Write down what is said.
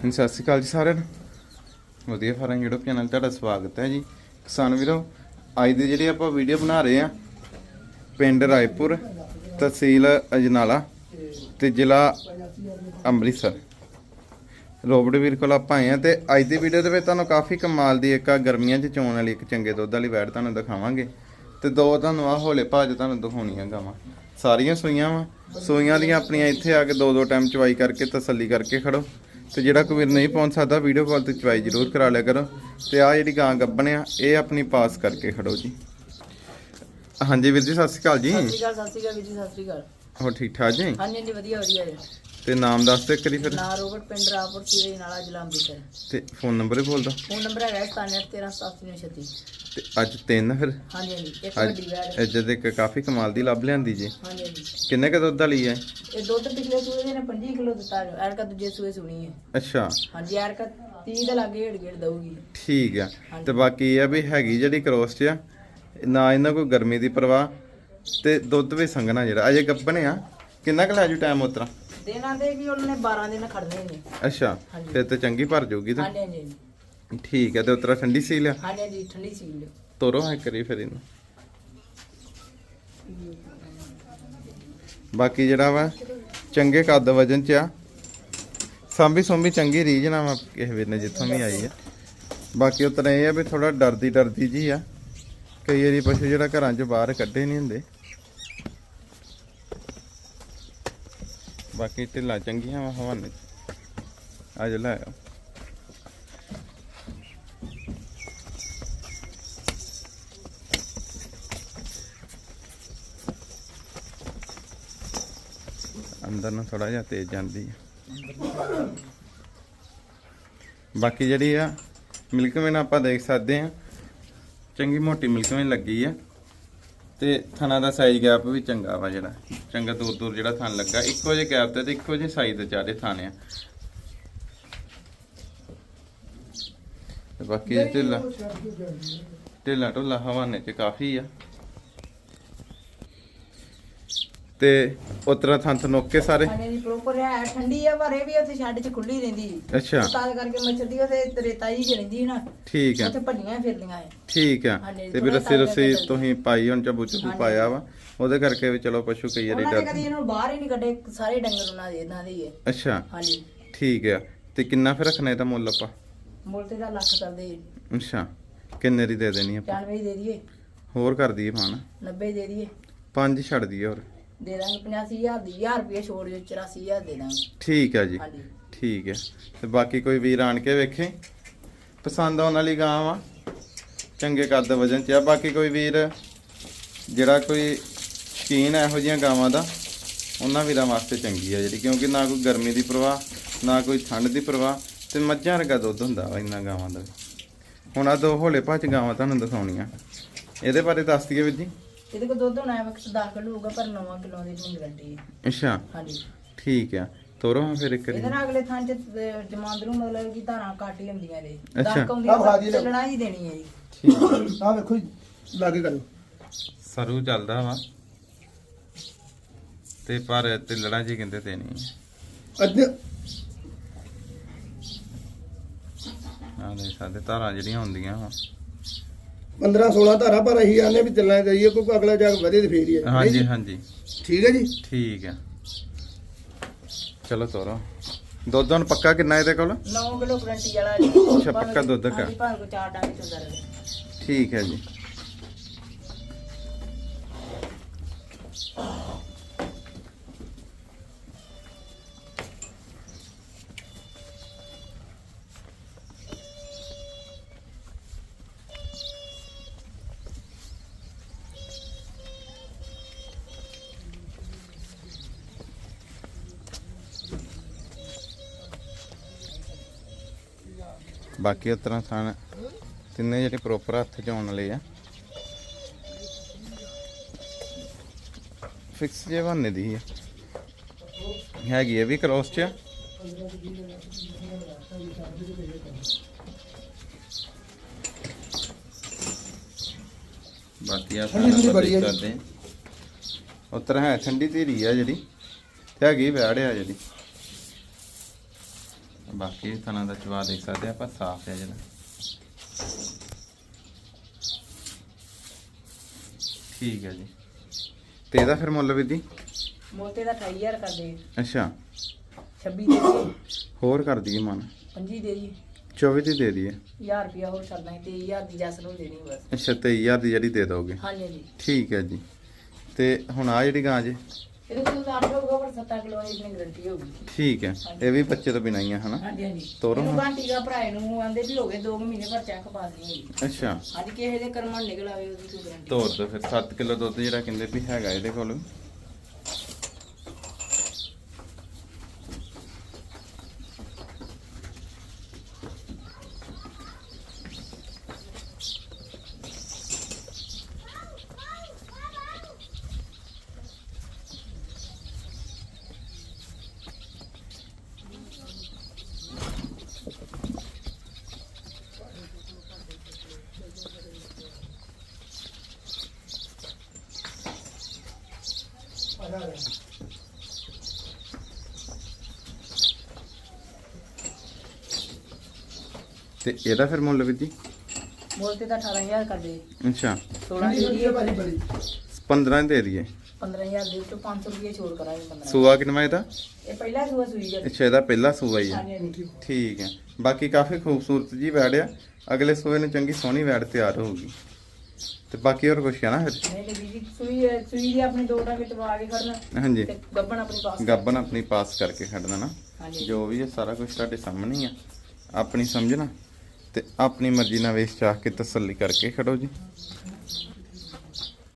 ਹਾਂਜੀ, ਸਤਿ ਸ਼੍ਰੀ ਅਕਾਲ ਜੀ ਸਾਰਿਆਂ ਨੂੰ। ਵਧੀਆ ਫਾਰਮ YouTube ਚੈਨਲ ਤੁਹਾਡਾ ਸਵਾਗਤ ਹੈ ਜੀ। ਕਿਸਾਨ ਵੀਰੋ, ਅੱਜ ਦੀ ਜਿਹੜੀ ਆਪਾਂ ਵੀਡੀਓ ਬਣਾ ਰਹੇ ਆ ਪਿੰਡ ਰਾਏਪੁਰ ਤਹਿਸੀਲ ਅਜਨਾਲਾ ਤੇ ਜ਼ਿਲ੍ਹਾ ਅੰਮ੍ਰਿਤਸਰ। ਰੋਬੜ ਵੀਰ ਕੋਲ ਆਪਾਂ ਆਏ ਆ ਤੇ ਅੱਜ ਦੀ ਵੀਡੀਓ ਦੇ ਵਿੱਚ ਤੁਹਾਨੂੰ ਕਾਫੀ ਕਮਾਲ ਦੀ ਇੱਕ ਆ ਗਰਮੀਆਂ 'ਚ ਚੋਣ ਵਾਲੀ ਇੱਕ ਚੰਗੇ ਦੁੱਧ ਵਾਲੀ ਵੈੜ ਤੁਹਾਨੂੰ ਦਿਖਾਵਾਂਗੇ। ਤੇ ਦੋ ਤੁਹਾਨੂੰ ਆ ਹੋਲੇ ਭਾਜ ਤੁਹਾਨੂੰ ਦਿਖਾਉਣੀਆਂ ਗਾਵਾਂ। ਸਾਰੀਆਂ ਸੂਈਆਂ ਵਾ। ਸੂਈਆਂ ਦੀਆਂ ਆਪਣੀਆਂ ਇੱਥੇ ਆ ਕੇ ਦੋ ਦੋ ਟਾਈਮ ਚਵਾਈ ਕਰਕੇ ਤਸੱਲੀ ਕਰਕੇ ਖੜੋ। ਤੇ ਜਿਹੜਾ ਕੋਈ ਵੀਰ ਨਹੀਂ ਪਹੁੰਚ ਸਕਦਾ ਵੀਡੀਓ ਕਾਲ ਤੇ ਚਵਾਈ ਜ਼ਰੂਰ ਕਰਾ ਲਿਆ ਕਰੋ। ਤੇ ਆ ਜਿਹੜੀ ਗਾਂ ਗੱਬਣ ਆ ਇਹ ਆਪਣੀ ਪਾਸ ਕਰਕੇ ਖੜੋ ਜੀ। ਹਾਂਜੀ ਵੀਰ ਜੀ ਸਤਿ ਸ਼੍ਰੀ ਅਕਾਲ ਜੀ। ਸਤਿ ਸ਼੍ਰੀ ਅਕਾਲ ਸਤਿ ਸ਼੍ਰੀ ਅਕਾਲ ਵੀਰ ਜੀ ਸਤਿ ਸ਼੍ਰੀ ਅਕਾਲ। ਹੋਰ ਠੀਕ ਠਾਕ ਜੀ? ਹਾਂਜੀ ਹਾਂਜੀ ਵਧੀਆ ਵਧੀਆ ਜੀ। ਤੇ ਨਾਮ ਦੱਸ ਦਿਓ ਕਰੀ ਫਿਰ। ਨਾ ਰੋਬਟ ਪਿੰਡ ਰਾਪੁਰ ਸੀਰੇ ਨਾਲਾ ਜ਼ਿਲ੍ਹਾ ਅੰਮ੍ਰਿਤਸਰ ਤੇ ਫੋਨ ਨੰਬਰ ਹੀ ਬੋਲ ਦੋ ਫੋਨ ਨੰਬਰ ਹੈਗਾ 97137736 ਤੇ ਅੱਜ ਤਿੰਨ ਫਿਰ। ਹਾਂਜੀ ਹਾਂਜੀ ਇੱਕ ਵੱਡੀ ਵੈੜ। ਅੱਜ ਦੇ ਕਾਫੀ ਕਮਾਲ ਦੀ ਲੱਭ ਲਿਆਂਦੀ ਜੀ। ਹਾਂਜੀ ਹਾਂਜੀ। ਕਿੰਨੇ ਕ ਦੁੱਧ ਵਾਲੀ ਹੈ? ਇਹ ਦੁੱਧ ਪਿਛਲੇ ਸੂਏ ਦੇ ਨੇ 25 ਕਿਲੋ ਦਿੱਤਾ ਐਰਕਾ ਦੂਜੇ ਸੂਏ ਸੁਣੀ ਹੈ। ਅੱਛਾ। ਹਾਂਜੀ ਐਰਕਾ 30 ਦੇ ਲਾਗੇ ਢੇੜ ਗੇੜ ਦਊਗੀ। ਠੀਕ ਆ। ਤੇ ਬਾਕੀ ਇਹ ਆ ਵੀ ਹੈਗੀ ਜਿਹੜੀ ਕ੍ਰੋਸ ਚ ਆ ਨਾ ਇਹਨਾਂ ਕੋਈ ਗਰਮੀ ਦੀ ਪਰਵਾਹ ਤੇ ਦੁੱਧ ਵੀ ਸੰਘਣਾ ਜਿਹੜਾ। ਅਜੇ ਗੱਬਣੇ ਆ। ਕਿੰਨਾ ਕੁ ਲੈ ਜੂ ਟਾਈਮ ਉਤਰਾ? ਦਿਨਾਂ ਦੇ ਵੀ ਉਹਨਾਂ ਨੇ 12 ਦਿਨ ਖੜਨੇ ਨੇ। ਅੱਛਾ ਹਾਂਜੀ। ਫਿਰ ਤੇ ਚੰਗੀ ਭਰ ਜਾਊਗੀ ਤੇ? ਹਾਂਜੀ ਹਾਂਜੀ। ਹਾਂਜੀ। ਠੀਕ ਹੈ ਤੇ ਉਤਰਾ ਠੰਡੀ ਸੀ ਲਿਆ? ਹਾਂਜੀ ਹਾਂਜੀ ਠੰਡੀ ਸੀਲ ਤੋਰੋ ਹੈ ਕਰੀ ਫਿਰ ਇਹਨੂੰ। ਬਾਕੀ ਜਿਹੜਾ ਵਾ ਚੰਗੇ ਕੱਦ ਵਜਨ ਚ ਆ। ਸਾਂਭੀ ਸੁੰਭੀ ਚੰਗੀ ਰੀਝ ਨਾਲ ਵਾ ਕਿਸੇ ਨੇ ਜਿੱਥੋਂ ਵੀ ਆਈ ਆ। ਬਾਕੀ ਉਤਰਾ ਇਹ ਆ ਵੀ ਥੋੜਾ ਡਰਦੀ ਡਰਦੀ ਜੀ ਆ। ਕਈ ਵਾਰੀ ਪਸ਼ੂ ਜਿਹੜਾ ਘਰਾਂ ਚ ਬਾਹਰ ਕੱਢੇ ਨਹੀਂ ਹੁੰਦੇ। ਬਾਕੀ ਢਿੱਲਾਂ ਚੰਗੀਆਂ ਵਾ ਹਵਾਨੇ ਚ ਅੱਜ ਲੈ ਅੰਦਰ ਨੂੰ ਥੋੜਾ ਜਿਹਾ ਤੇਜ਼ ਜਾਂਦੀ ਹੈ ਬਾਕੀ ਜਿਹੜੀ ਆ ਮਿਲਕਮੈਨ ਆਪਾਂ ਦੇਖ ਸਕਦੇ ਆ। ਚੰਗੀ ਮੋਟੀ ਮਿਲਕਮੈਨ ਲੱਗੀ ਆ। ਤੇ ਥਣਾ ਦਾ ਸਾਈਜ਼ ਗੈਪ ਵੀ ਚੰਗਾ ਵਾ ਜਿਹੜਾ। ਚੰਗਾ ਦੂਰ ਦੂਰ ਜਿਹੜਾ ਥਣ ਲੱਗਾ ਇੱਕੋ ਜਿਹੇ ਗੈਪ ਤੇ ਤੇ ਇੱਕੋ ਜਿਹੇ ਸਾਈਜ਼ ਦੇ ਚਾਰੇ ਥਾਣੇ ਆ। ਤੇ ਬਾਕੀ ਢਿੱਲਾ ਢਿੱਲਾ ਢੁੱਲਾ ਹਵਾਨੇ ਚ ਕਾਫੀ ਆ। ਤੇ ਉਤਰਾ ਥਣ ਥਨੋਕੇ ਸਾਰੇ? ਹਾਂਜੀ ਹਾਂਜੀ ਪ੍ਰੋਪਰ ਹੈ ਠੰਡੀ ਆ ਪਰ ਇਹ ਵੀ ਉੱਥੇ ਛੱਡ ਚ ਖੁੱਲੀ ਰਹਿੰਦੀ। ਅੱਛਾ। ਤਾਂ ਕਰਕੇ ਮੱਛਰ ਦੀ ਉੱਥੇ ਰੇਤਾ ਹੀ ਰਹਿੰਦੀ ਨਾ। ਠੀਕ ਆ। ਉੱਥੇ ਭੱਜੀਆਂ ਫਿਰਦੀਆਂ ਐ। ਠੀਕ ਆ। ਹਾਂਜੀ, ਤੇ ਵੀ ਥੋੜ੍ਹਾ ਰੱਸੀ ਤਾਂ ਰੱਸੀ ਕਰਕੇ ਤੁਸੀਂ ਪਾਈ ਹੁਣ ਚਬੂ ਚਬੂ ਹਾਂਜੀ। ਪਾਇਆ ਵਾ। ਉਹਦੇ ਕਰਕੇ ਵੀ ਚਲੋ ਪਸ਼ੂ ਕਈ ਵਾਰੀ ਉਹਨਾਂ ਨੇ ਡਰ ਕਦੀ ਇਹਨੂੰ ਬਾਹਰ ਹੀ ਨਹੀਂ ਕੱਢੇ ਸਾਰੇ ਡੰਗਰ ਉਹਨਾਂ ਦੇ ਇਹਨਾਂ ਦੇ ਹੀ ਹੈ ਅੱਛਾ। ਹਾਂਜੀ। ਠੀਕ ਆ। ਤੇ ਕਿੰਨਾ ਫਿਰ ਰੱਖਣਾ ਇਹਦਾ ਮੁੱਲ ਆਪਾਂ? ਮੁੱਲ ਤੇ ਦਾ ਲੱਖ ਕਰਦੇ ਅੱਛਾ। ਕਿੰਨੇ ਦੀ ਦੇ ਦੇਣੀ ਆਪਾਂ? 95 ਦੇ ਦਈਏ। ਹੋਰ ਕਰ ਦਈਏ ਫਾਨ 90 ਦੇ ਦਈਏ। ਪੰਜ ਛੱਡ ਦਈਏ ਹੋਰ। ਦੇ ਦਾਂਗੇ 85000 ਦੀ 1000 ਰੁਪਏ ਛੋੜ ਜੋ 84000 ਦੇ ਦਾਂਗੇ। ਠੀਕ ਆ ਜੀ ਹਾਂਜੀ। ਠੀਕ ਹੈ ਤੇ ਬਾਕੀ ਕੋਈ ਵੀਰ ਆਣ ਕੇ ਵੇਖੇ? ਪਸੰਦ ਆਉਣ ਵਾਲੀ ਗਾਂ ਵਾ। ਚੰਗੇ ਕੱਦ ਵਜਨ ਚ ਆ। ਬਾਕੀ ਕੋਈ ਵੀਰ ਜਿਹੜਾ ਕੋਈ ਸ਼ਕੀਨ ਹੈ ਇਹੋ ਜਿਹੀਆਂ ਗਾਵਾਂ ਦਾ ਉਹਨਾਂ ਵੀਰਾਂ ਵਾਸਤੇ ਚੰਗੀ ਆ ਜਿਹੜੀ ਕਿਉਂਕਿ ਨਾ ਕੋਈ ਗਰਮੀ ਦੀ ਪਰਵਾਹ ਨਾ ਕੋਈ ਠੰਡ ਦੀ ਪਰਵਾਹ ਤੇ ਮੱਝਾਂ ਵਰਗਾ ਦੁੱਧ ਹੁੰਦਾ ਵਾ ਇਹਨਾਂ ਗਾਵਾਂ ਦਾ ਹੁਣ ਆ ਦੋ ਹੋਲੇ ਭਾਚ ਗਾਵਾਂ ਤੁਹਾਨੂੰ ਦਿਖਾਉਣੀਆਂ। ਇਹਦੇ ਬਾਰੇ ਦੱਸ ਦਈਏ ਵੀਰ ਜੀ। ਇਹਦੇ ਕੋਲ ਦੁੱਧ ਹੋਣਾ ਹੈ ਵਕਤ 10 ਕਿਲੋ ਹੋਊਗਾ ਪਰ 9 ਕਿਲੋ ਦੀ ਨਹੀਂ ਗਰੰਟੀ ਹੈ। ਅੱਛਾ। ਹਾਂਜੀ। ਠੀਕ ਆ। ਤੋਰੋ ਹਾਂ ਫਿਰ ਇੱਕ ਵਾਰੀ। ਇਹਦੇ ਨਾਲ ਅਗਲੇ ਥਾਂ ਚ ਜਮਾਂਦਰੂ ਮਤਲਬ ਕਿ ਧਾਰਾਂ ਘੱਟ ਹੀ ਹੁੰਦੀਆਂ ਨੇ। ਅੱਛਾ। 10 ਕੌਂਦੀਆਂ ਆਹ ਭਾਜੀ ਲਓ। ਚੱਲਣਾ ਹੀ ਦੇਣੀ ਹੈ ਜੀ। ਠੀਕ। ਆ ਵੇਖੋ ਜੀ, ਲਾਗੇ ਕਰੋ। ਸਰੂ ਚੱਲਦਾ ਵਾ। ਤੇ ਪਰ ਤੇ ਲੜਾਂ ਜੀ ਕਹਿੰਦੇ ਤੇ ਨਹੀਂ। ਅੱਜ ਆ ਦੇ ਸਾਡੇ ਧਾਰਾਂ ਜਿਹੜੀਆਂ ਹੁੰਦੀਆਂ ਵਾ। 15 16 ਧਾਰਾ ਪਰ ਅਸੀਂ ਆਨੇ ਵੀ ਚੱਲਣਾ ਚਾਹੀਏ ਕੋਈ ਅਗਲਾ ਜਾ ਕੇ ਵਧੇ ਤੇ ਫੇਰ ਹੀ ਹੈ। ਹਾਂਜੀ ਹਾਂਜੀ? ਠੀਕ ਹੈ ਜੀ? ਠੀਕ ਆ ਚਲੋ ਤੋਰੋ। ਦੁੱਧ ਹੁਣ ਪੱਕਾ ਕਿੰਨਾ ਇਹਦੇ ਕੋਲ? 9 ਕਿਲੋ ਗਰੰਟੀ ਵਾਲਾ ਜੀ। ਅੱਛਾ, ਪੱਕਾ ਦੁੱਧ ਹੈਗਾ। ਹਾਂਜੀ ਭਾਵੇਂ ਕੋਈ ਚਾਰ ਡੰਗ ਚੋਂ ਰਹੇ ਠੀਕ ਹੈ ਜੀ। ਬਾਕੀ ਤਰ੍ਹਾਂ ਥਾਣ ਤਿੰਨੇ ਜਿਹੜੇ ਪ੍ਰੋਪਰ ਹੱਥ 'ਚ ਆਉਣ ਵਾਲੇ ਆ ਫਿਕਸ ਜੇ ਬੰਨੇ ਦੀ ਹੈ ਹੈਗੀ ਇਹ ਵੀ ਕ੍ਰੋਸ 'ਚ। ਬਾਕੀ ਆ ਠੰਡੀ ਬੜੀ। ਕਰਦੇ ਉਤਰ ਹੈ ਠੰਡੀ ਧੀਰੀ ਆ ਜਿਹੜੀ ਤੇ ਹੈਗੀ ਵੈੜ ਆ ਜਿਹੜੀ ਬਾਕੀ ਥਣਾ ਦਾ ਚਵਾ ਦੇਖ ਸਕਦੇ ਆਪਾਂ ਸਾਫ਼ ਹੈ ਜਿਹੜਾ। ਠੀਕ ਹੈ ਜੀ। ਤੇ ਇਹਦਾ ਫਿਰ ਮੁੱਲ ਵੀ ਦੀ? ਮੋਤੇ ਦਾ 28000 ਕਰ ਦੇ ਅੱਛਾ। 26 ਦੇ ਦੀ ਹੋਰ ਕਰ ਦਈਏ ਮਨ। 25 ਦੇ ਦੀ 24 ਦੀ ਦੇ ਦਈਏ। 1000 ਰੁਪਿਆ ਹੋਰ ਛੱਡ ਦਾਂਗੇ 23000 ਦੀ ਜਸ ਨੂੰ ਦੇਣੀ ਬਸ। ਅੱਛਾ 23000 ਦੀ ਜਿਹੜੀ ਦੇ ਦੋਗੇ। ਹਾਂਜੀ ਜੀ ਠੀਕ ਹੈ ਜੀ। ਤੇ ਹੁਣ ਆ ਜਿਹੜੀ ਗਾਂ ਜੇ? ਇਹਦੇ ਕੋਲ ਤਾਂ 8 ਹੋਊਗਾ ਪਰ 7 ਕਿਲੋ ਦੀ ਇਤਨੀ ਗਰੰਟੀ ਹੋਊਗੀ। ਠੀਕ ਹੈ ਇਹ ਵੀ ਬੱਚੇ ਤੋਂ ਬਿਨਾਂ ਹੀ ਆ ਹਨਾ? ਹਾਂਜੀ ਹਾਂਜੀ। ਤੋਰੋ ਇਹਨੂੰ। ਘੰਟੀ ਦਾ ਭਰਾਏ ਨੂੰ ਆਂਦੇ ਵੀ ਹੋ ਗਏ 2 ਮਹੀਨੇ ਪਰ ਚੈੱਕ ਪਾ ਦੇਣੀ ਅੱਛਾ। ਅੱਜ ਕਿਸੇ ਦੇ ਕਰਮਾਂ ਨਿਕਲ ਆਵੇ ਉਹਦੀ ਕੋਈ ਗਰੰਟੀ ਤੋਰ ਦੋ ਫਿਰ 7 ਕਿਲੋ ਦੁੱਧ ਜਿਹੜਾ ਕਹਿੰਦੇ ਵੀ ਹੈਗਾ ਇਹਦੇ ਕੋਲ। ਤੇ ਇਹਦਾ ਫਿਰ ਮੁੱਲ ਵੀ ਜੀ? ਬੋਲਤੇ ਤਾਂ 18000 ਕਰ ਦੇ ਅੱਛਾ। 16 ਦੇ ਦੀ ਭਾਜੀ ਬੜੀ 15 ਦੇ ਦਈਏ। 15000 ਦੇ ਵਿੱਚੋਂ 500 ਰੁਪਏ ਛੋੜ ਕਰਾਂਗੇ 15 ਸੂਆ ਕਿੰਨਾ ਇਹਦਾ? ਇਹ ਪਹਿਲਾ ਸੂਆ ਸੂਈ ਜਾ ਅੱਛਾ ਇਹਦਾ ਪਹਿਲਾ ਸੂਆ ਹੀ ਹੈ ਹਾਂਜੀ ਠੀਕ ਹੈ। ਬਾਕੀ ਕਾਫੀ ਖੂਬਸੂਰਤ ਜੀ ਵੈੜ ਆ। ਅਗਲੇ ਸੂਏ ਨੂੰ ਚੰਗੀ ਸੋਹਣੀ ਵੈੜ ਤਿਆਰ ਹੋਊਗੀ। ਤੇ ਬਾਕੀ ਹੋਰ ਕੁਛ ਹੈ ਨਾ ਫਿਰ? ਨਹੀਂ ਤੇ ਜੀ ਸੂਈ ਸੂਈ ਦੀ ਆਪਣੀ ਦੋ ਟਾਂਗੇ ਤਵਾ ਕੇ ਖੜਨਾ ਹਾਂਜੀ। ਤੇ ਗੱਬਣ ਆਪਣੀ ਪਾਸ ਗੱਬਨ ਆਪਣੀ ਪਾਸ ਕਰਕੇ ਖੜਨਾ ਨਾ। ਹਾਂਜੀ। ਜੋ ਵੀ ਹੈ ਸਾਰਾ ਕੁਝ ਤੁਹਾਡੇ ਸਾਹਮਣੇ ਹੀ ਆ। ਆਪਣੀ ਸਮਝਣਾ ਤੇ ਆਪਣੀ ਮਰਜ਼ੀ ਨਾਲ ਵੇਚ ਚਾਹ ਕੇ ਤਸੱਲੀ ਕਰਕੇ ਖੜੋ ਜੀ।